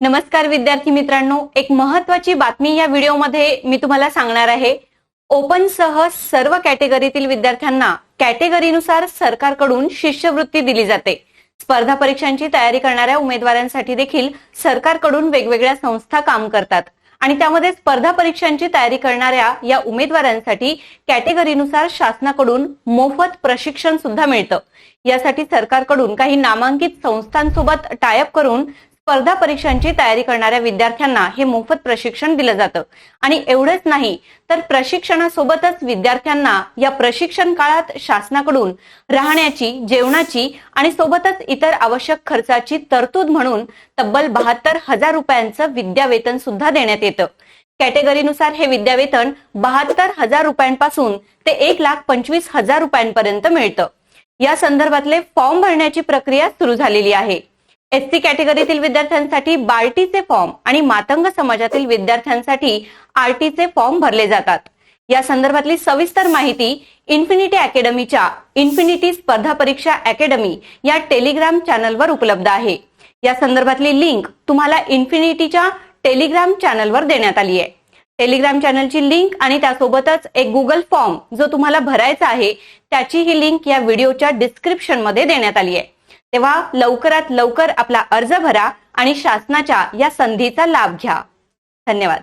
नमस्कार विद्यार्थी मित्रांनो. एक महत्वाची बातमी या व्हिडिओमध्ये मी तुम्हाला सांगणार आहे. ओपन सह सर्व कॅटेगरीतील विद्यार्थ्यांना कॅटेगरीनुसार सरकारकडून शिष्यवृत्ती दिली जाते. स्पर्धा परीक्षांची तयारी करणाऱ्या उमेदवारांसाठी देखील सरकारकडून वेगवेगळ्या संस्था काम करतात. आणि त्यामध्ये स्पर्धा परीक्षांची तयारी करणाऱ्या या उमेदवारांसाठी कॅटेगरीनुसार शासनाकडून मोफत प्रशिक्षण सुद्धा मिळतं. यासाठी सरकारकडून काही नामांकित संस्थांसोबत टायअप करून स्पर्धा परीक्षांची तयारी करणाऱ्या विद्यार्थ्यांना हे मोफत प्रशिक्षण दिलं जातं. आणि एवढंच नाही तर प्रशिक्षणासोबतच विद्यार्थ्यांना या प्रशिक्षण काळात शासनाकडून राहण्याची जेवणाची आणि सोबतच इतर आवश्यक खर्चाची तरतूद म्हणून तब्बल बहात्तर हजार रुपयांचं विद्यावेतन सुद्धा देण्यात येतं. कॅटेगरीनुसार हे विद्यावेतन बहात्तर हजार रुपयांपासून ते एक लाख पंचवीस हजार रुपयांपर्यंत मिळतं. या संदर्भातले फॉर्म भरण्याची प्रक्रिया सुरू झालेली आहे. एस सी कॅटेगरीतील विद्यार्थ्यांसाठी बार्टीचे फॉर्म आणि मातंग समाजातील विद्यार्थ्यांसाठी आरटीचे फॉर्म भरले जातात. या संदर्भातली सविस्तर माहिती इन्फिनिटी अकॅडमीच्या इन्फिनिटी स्पर्धा परीक्षा अकॅडमी या टेलिग्राम चॅनलवर उपलब्ध आहे. या संदर्भातली लिंक तुम्हाला इन्फिनिटीच्या टेलिग्राम चॅनलवर देण्यात आली आहे. टेलिग्राम चॅनलची लिंक आणि त्यासोबतच एक गुगल फॉर्म जो तुम्हाला भरायचा आहे त्याची ही लिंक या व्हिडिओच्या डिस्क्रिप्शनमध्ये देण्यात आली आहे. तेव्हा लवकरात लवकर आपला अर्ज भरा आणि शासनाच्या या संधीचा लाभ घ्या. धन्यवाद.